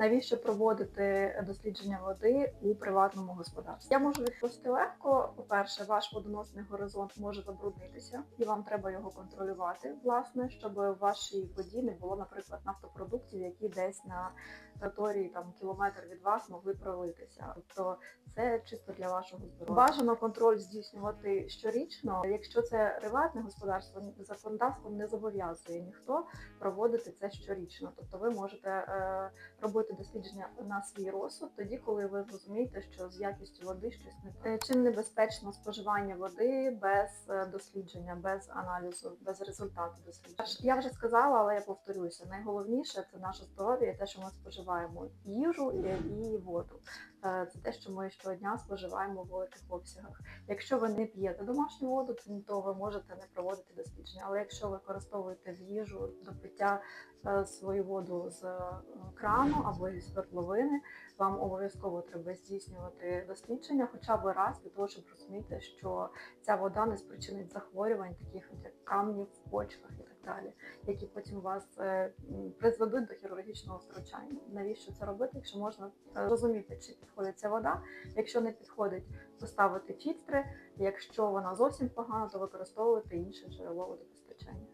Навіщо проводити дослідження води у приватному господарстві? Я можу відповісти легко. По-перше, ваш водоносний горизонт може забруднитися, і вам треба його контролювати, власне, щоб в вашій воді не було, наприклад, нафтопродуктів, які десь на території там кілометр від вас могли пролитися. Тобто це чисто для вашого здоров'я. Бажано контроль здійснювати щорічно. Якщо це приватне господарство, законодавством не зобов'язує ніхто проводити це щорічно. Тобто ви можете е, робити дослідження на свій розсуд, тоді, коли ви розумієте, що з якістю води щось не так. Е, Чим небезпечно споживання води без е, дослідження, без аналізу, без результату дослідження. Я вже сказала, але я повторюся. Найголовніше це наше здоров'я, те, що ми споживаємо їжу і, воду. Е, Це те, що ми щодня споживаємо в великих обсягах. Якщо ви не п'єте домашню воду, то ви можете не проводити дослідження. Але якщо ви використовуєте в їжу до пиття свою воду з крану або зі свердловини, вам обов'язково треба здійснювати дослідження хоча б раз для того, щоб розуміти, що ця вода не спричинить захворювань, таких як камні в почках і так далі, які потім вас е, призведуть до хірургічного втручання. Навіщо це робити, якщо можна е, розуміти, чи підходить ця вода? Якщо не підходить, поставити фільтри. Якщо вона зовсім погана, то використовувати інше джерело водопостачання.